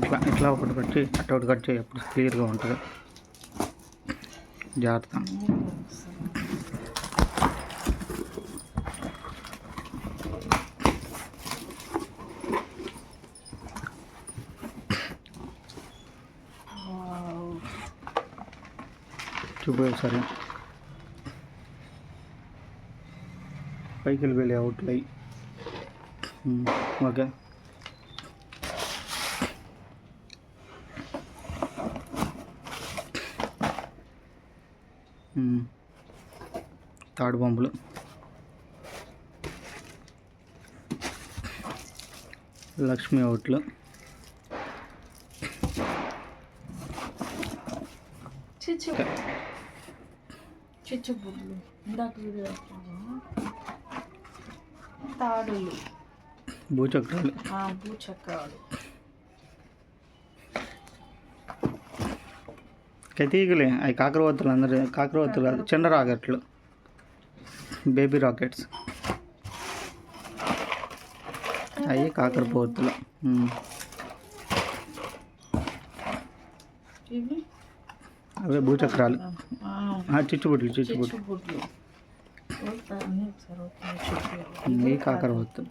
ఇట్లా ఇట్లా ఒకటి కట్ చేయి అటు ఒకటి కట్ చేయి అప్పుడు క్లియర్గా ఉంటుంది. జాగ్రత్త. చూపు ఒకసారి. పైకి వెళ్ళి అవుట్ అయ్యి. ఓకే. తాడు బొమ్మలు లక్ష్మీ అవుట్లు. భూచక్రాలు. ఆ, భూచక్రాలు. కతీగలే. అవి కాకరవత్తులు అందరు కాకరవత్తులు కాదు చిన్న రాకెట్లు. Baby rockets. అవి. ఇవి? అవే భూచక్రాలు. ఆ, ఆ, చిచ్చుబుడ్లు చిచ్చుబుడ్లు చిచ్చు బుడ్లు. అన్నీ ఒకసారి ఓపెన్ చేసి చూపియాలి. ఇవి కాకరవత్తులు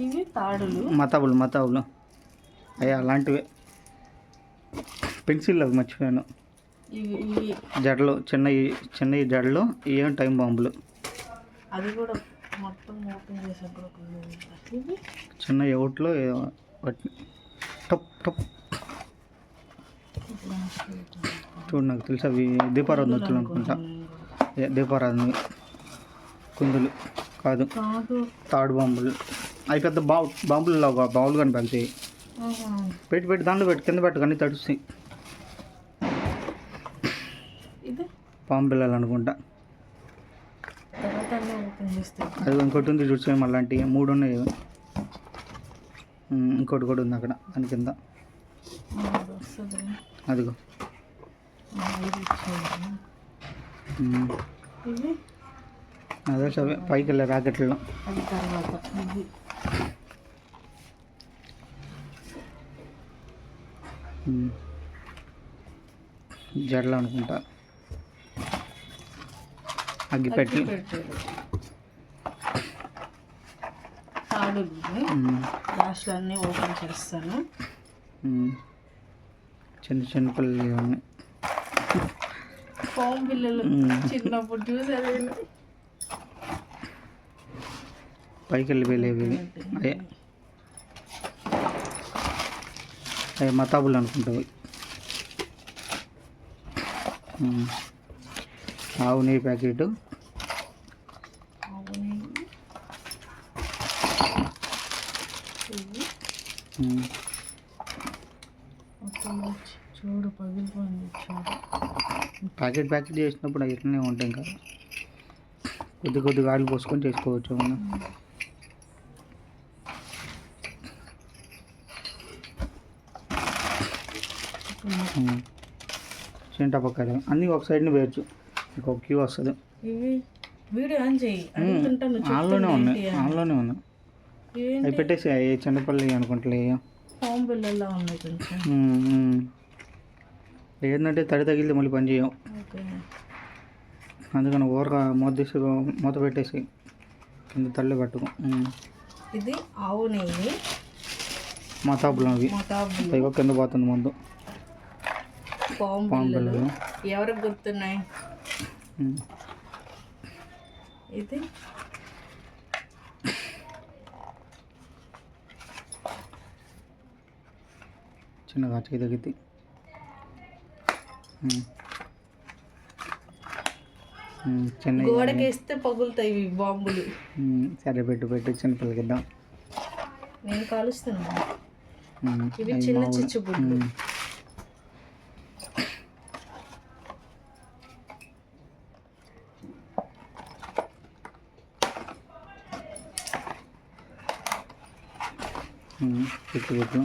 ఇవి తాడులు. మతాబులు మతాబులు. అవి అలాంటివే. పెన్సిల్ అవి మర్చిపోయాను. ఇవి ఇవి. జడలు చిన్నవి చిన్నవి జడలు ఏం టైం బాంబులు. అది కూడా మొత్తం ఓపెన్. ఇవి? చిన్న వాటిని టప్ టప్. చూడు నాకు తెలుసు అవి దీపారాధన వచ్చులు అనుకుంటా. దీపారాధన. కుందులు. కాదు. తాడు బాంబులు. అవి పెద్ద బా బాంబులు లాగా బావులు కానీ ఆహా. పెట్టి పెట్టి దాంట్లో పెట్టి కింద పెట్టు కానీ తడుస్తాయి ఇది పాము పిల్లలు అనుకుంటా అది ఇంకోటి ఉంది చూడు సేమ్ అలాంటివి మూడు ఉన్నాయి ఇంకోటి కూడా ఉంది అక్కడ దాని కింద. అదిగో. అదే సరే పైకి వెళ్ళే రాకెట్లో అది తర్వాత ఇది ఉమ్. జడలు అనుకుంటా. ఇవి. ఉమ్, లాస్ట్లో అన్నీ ఓపెన్ చేస్తాను. చిన్న చిన్న పిల్లలు ఇవన్నీ ఫోన్ పిల్లలు. చిన్నప్పుడు చూసారు. పైకి వెళ్ళి వెళ్ళేవి ఇవి. అదే అవి మతాబులు అనుకుంటావి. ఆవు నెయ్యి ప్యాకెట్. చూడు పగిలిపోయింది ప్యాకెట్ ప్యాకెట్ చేసినప్పుడు ఇట్లనే ఉంటాయి ఇంకా. కొద్ది కొద్దిగా ఆయిల్ పోసుకొని చేసుకోవచ్చు మనం ఉమ్. చింతపక్కలు అన్నీ ఒక సైడ్ని వేయచ్చు. ఇంకొక క్యూ వస్తుంది ఇవి వీడియో ఆన్ చేయి. అడుగుతుంటాను ఆన్లోనే ఉన్నాయి ఆన్లోనే ఉన్నాయి అవి పెట్టేసి అవి చిన్నపల్లి అనుకుంటలే ఉన్నాయి కొంచెం. ఏంటంటే తడి తగిలితే మళ్ళీ పని చేయం అందుకని ఊరగా మూత తీసి మూత పెట్టేసి కింద తల్లి పట్టుకో. ఇది ఆవు నెయ్యి. మతాబులం అవి. కింద పోతుంది ముందు. పాము పిల్లలు. ఎవరికి గుర్తున్నాయి. ఇది చిన్నగా చేయి తగ్గితే ఉమ్. ఉమ్, చిన్న గోడకేస్తే పగులుతాయి ఇవి బాంబులు. ఉమ్, సరే పెట్టు పెట్టు చిన్నపిల్లకి ఇద్దాం. నేను కాలుస్తున్నాను. ఇవి చిన్న మామూలు. చెట్టు ఉమ్.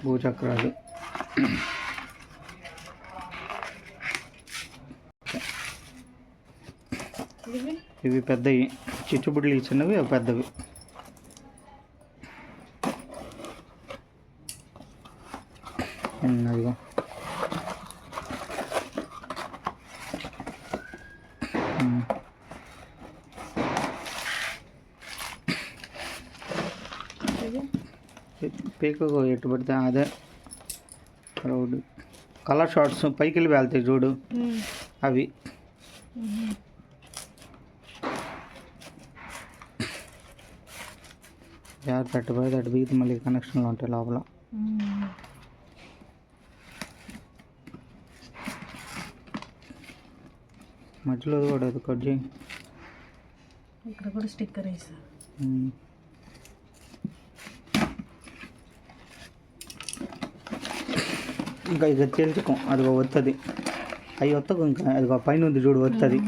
భూచక్రాలు. ఇవి పెద్దవి చిచ్చుబుడ్లు చిన్నవి అవి పెద్దవి. ఉమ్, అదిగో ఉమ్. ఇది పీకకు ఎటు పడితే అదే రోడ్డు కలర్ షార్ట్స్ పైకి వెళ్ళి వెళ్తాయి చూడు. అవి. జాగ్రత్త అటు పోయి అటు బీగితే మళ్ళీ కనెక్షన్లు ఉంటాయి లోపల. మధ్యలో కూడా అది కట్ చేయి ఇక్కడ కూడా స్టిక్కర్ వేసా ఇంకా ఇక తేల్చుకో అదిగో వస్తుంది అవి వత్తకు ఇంకా అదిగో పైన ఉంది చూడు వస్తుంది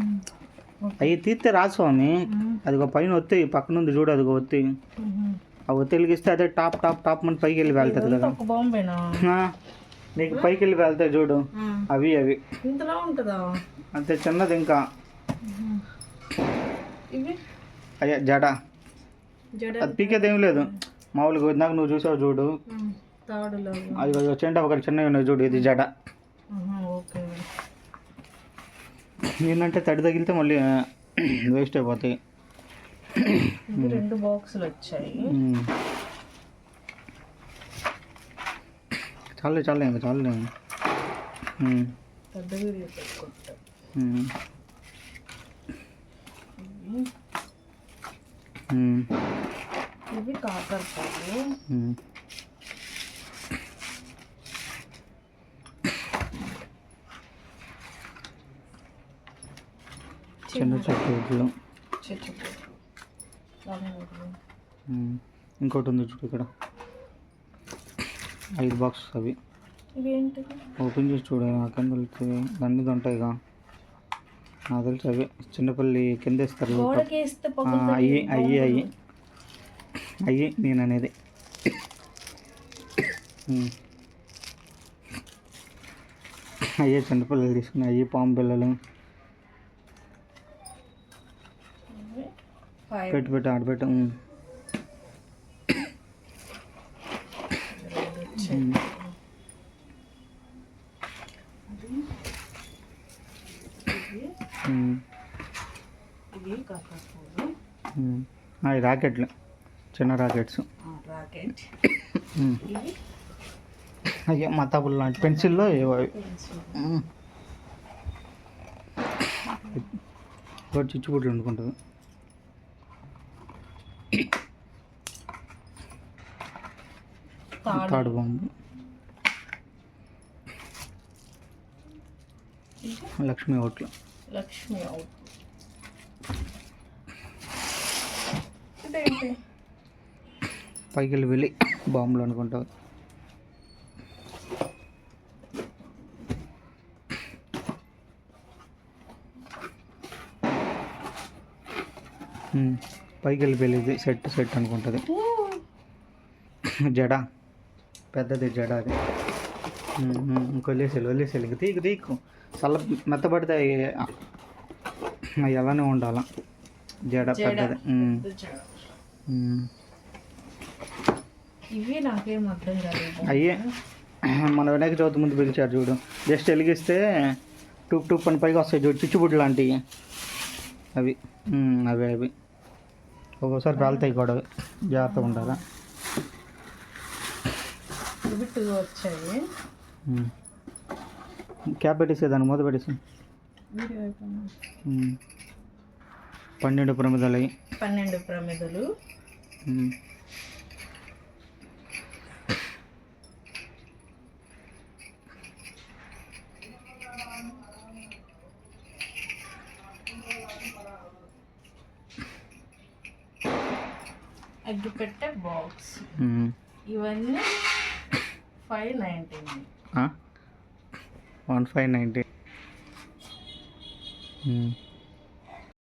అవి తీస్తే రా స్వామి. అదిగో పైన వస్తాయి పక్కన ఉంది చూడు అదిగో వస్తాయి ఆ ఒత్తి వెలిగిస్తే అదే టాప్ టాప్ టాప్ మన పైకి వెళ్ళి వెళ్తుంది కదా. ఒక నీకు పైకి వెళ్ళి వెళ్తాయి చూడు. అవి అవి. అంతే చిన్నది ఇంకా. అయ్యా జడ. అది పీకేది ఏం లేదు మామూలుగా ఇందాక నువ్వు చూసావు చూడు. అది వచ్చేంటే ఒకటి చిన్నవి ఉన్నాయి చూడు ఇది జడ. ఏంటంటే తడి తగిలితే మళ్ళీ వేస్ట్ అయిపోతాయి. ఇవి రెండు బాక్సులు వచ్చాయి. చాలే చాలే ఇంకా చాలే. పెద్ద వీడియో పెట్టుకుంటా. ఇవి. చిన్న చక్కెరలు చెట్టు ఉమ్. ఇంకోటి ఉంది చూడు ఇక్కడ. ఐదు బాక్స్ అవి. ఓపెన్ చేసి చూడు నాకేం తెలుస్తుంది అన్నీ ఉంటాయిగా నాకు తెలుసు అవి. చిన్నపల్లి కింద ఇస్తారు. అయ్యి అయ్యి అయ్యి. అయ్యి నేను అనేది. అయ్యే చిన్నపిల్లలు తీసుకుని అయ్యి పాము పిల్లలు ఇవి ఫైవ్ పెట్టి పెట్టి ఆడబెట్టు. అవి రాకెట్లు చిన్న రాకెట్స్. రాకెట్. అయ్యే మతాబుల్ లాంటి పెన్సిల్లో ఏవో చిచ్చుబుడ్లు వండుకుంటుంది. తాడు. ఇవి లక్ష్మీ ఓట్లు. లక్ష్మి అవుట్ పైకి వెళ్ళి బాంబులు అనుకుంటావు. ఉమ్. పైకి వెళ్ళి వెళ్ళేది సెట్ సెట్ అనుకుంటుంది. జడ. పెద్దది జడ అది. ఉమ్, ఉమ్, ఇంకో తీకు తీకు. చల్ల మెత్తబడితే అలానే ఉండాల. జడ. పెద్దది. అయ్యే. మన వినాయక చవితి ముందు పిలిచారు చూడు. జస్ట్ వెలిగిస్తే టూప్ టూప్ అని పైకి వస్తాయి చూడు చిచ్చుబుడ్లు లాంటివి అవి. అవి అవి. ఒక్కోసారి పేలుతాయి కూడా అవి జాగ్రత్తగా ఉండాలా? ఇవి టూ వచ్చాయి. ఉమ్. క్యాప్ పెట్టేసి దాన్ని మూత పెట్టేసి. పన్నెండు ప్రమిదలు పన్నెండు ప్రమిదలు. అగ్గి పెట్టే బాక్స్. ఇవన్నీ ఫైవ్ నైంటీ ఆ? One five ninety.